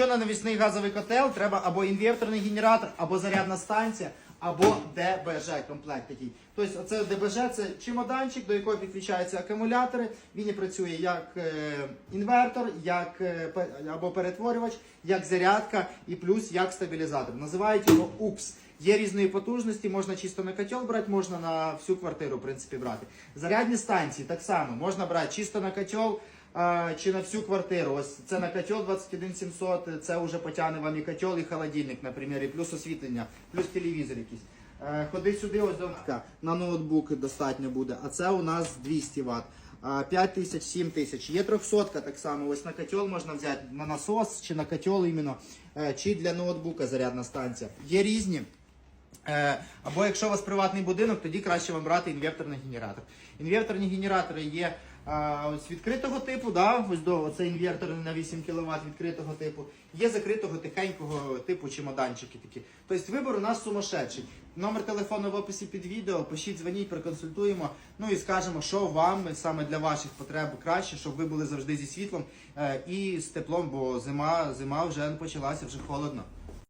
Якщо на навісний газовий котел, треба або інверторний генератор, або зарядна станція, або ДБЖ комплект такий. Тобто оце ДБЖ це чемоданчик, до якого підключаються акумулятори. Він працює як е, інвертор, як е, або перетворювач, як зарядка і плюс як стабілізатор. Називають його УПС. Є різної потужності, можна чисто на котел брати, можна на всю квартиру в принципі брати. Зарядні станції так само можна брати чисто на котел чи на всю квартиру. Ось це на котел 21700, це вже потягне вам і котел, і холодильник, наприклад, і плюс освітлення, плюс телевізор якийсь. Е, Ходи сюди, ось довтка. На ноутбук достатньо буде, а це у нас 200 Вт. 5 тисяч, 7 тисяч. Є 300 так само. Ось на котел можна взяти на насос чи на котел іменно, е, чи для ноутбука зарядна станція. Є різні. Е, Або якщо у вас приватний будинок, тоді краще вам брати інверторний генератор. Інверторні генератори є е, ось відкритого типу, да, ось до це інвертор на 8 кВт відкритого типу. Є закритого тихенького типу чемоданчики такі. Тобто вибор у нас сумасшедший. Номер телефону в описі під відео. Пишіть, дзвоніть, проконсультуємо. Ну і скажемо, що вам саме для ваших потреб краще, щоб ви були завжди зі світлом е, і з теплом, бо зима, зима вже почалася, вже холодно.